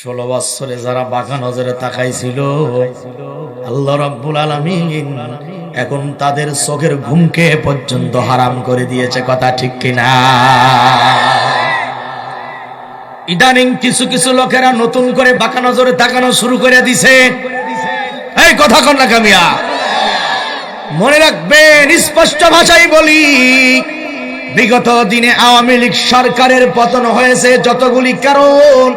ষোলো বছরে যারা বাঘা নজরে তাকাইছিল, আল্লাহ রাব্বুল আলামিন এখন তাদের চোখের ঘুমকে পর্যন্ত হারাম করে দিয়েছে, কথা ঠিক কিনা? ইদানিং কিছু কিছু লোকেরা নতুন করে বাঁকা নজরে তাকানো শুরু করে দিছে। এই কথা কন না কামিয়া মনে রাখবেন, স্পষ্ট ভাষাই বলি, বিগত দিনে আওয়ামী লীগ সরকারের পতন হয়েছে যতগুলি কারণ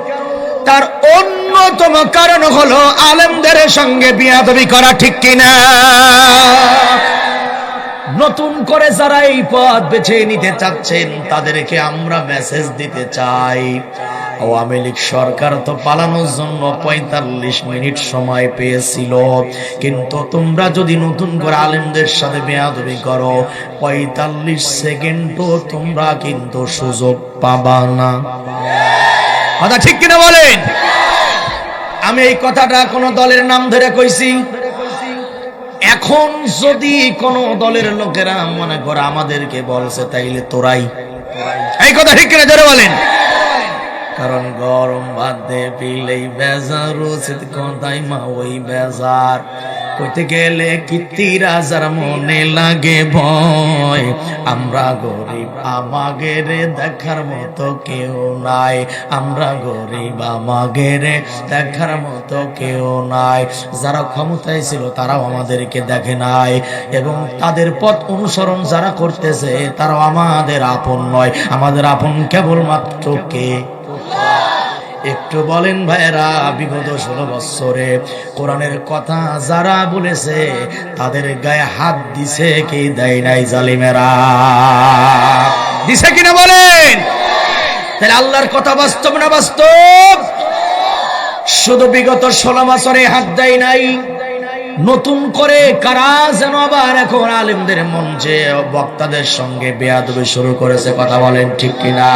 তার অন্যতম কারণ হলো আলেমদের সঙ্গে বিয়াদবি করা ঠিক কিনা। নতুন করে যারা এই পথ বেছে নিতে চাচ্ছেন, তাদেরকে আমরা মেসেজ দিতে চাই। আওয়ামী লীগ সরকার তো পালানোর জন্য পঁয়তাল্লিশ মিনিট সময় পেয়েছিল। কিন্তু তোমরা যদি নতুন করে আলেমদের সাথে বেয়াদবি করো, পঁয়তাল্লিশ সেকেন্ডও তোমরা কিন্তু সুযোগ পাবা না। কথা ঠিক কিনা বলেন? আমি এই কথাটা কোন দলের নাম ধরে কইছি। এখন যদি কোন দলের লোকেরা মনে করে আমাদেরকে বলছে, তাইলে তোরাই। এই কথা ঠিক কিনা ধরে বলেন? কারণ গরম ভাত দে পিলেই বেজার রোসিত কথাই মা ওই বেজার। কইতে গেলে কীর্তি রাজার মনে লাগে ভয়। আমরা গরিব, আমাগের দেখার মতো কেউ নাই। আমরা গরিব, আমাগের দেখার মতো কেউ নাই। যারা ক্ষমতায় ছিল, তারাও আমাদেরকে দেখে নাই। এবং তাদের পথ অনুসরণ যারা করতেছে, তারাও আমাদের আপন নয়। আমাদের আপন কেবলমাত্র কে? একটু বলেন ভাইরা বিগত ষোলো বৎসরে কোরআনের কথা যারা বলেছে, তাদের গায়ে হাত দিছে কি দেয় নাই জালিমেরা? দিছে কিনা বলেন? তাহলে আল্লাহর কথা বাস্তব না বাস্তব? শুধু বিগত ষোলো বছরে হাত দেয় নাই। নতুন করে কারা যেন আবার এখন আলিমদের মঞ্চে বক্তাদের সঙ্গে বেয়াদবি শুরু করেছে, কথা বলেন ঠিক কিনা?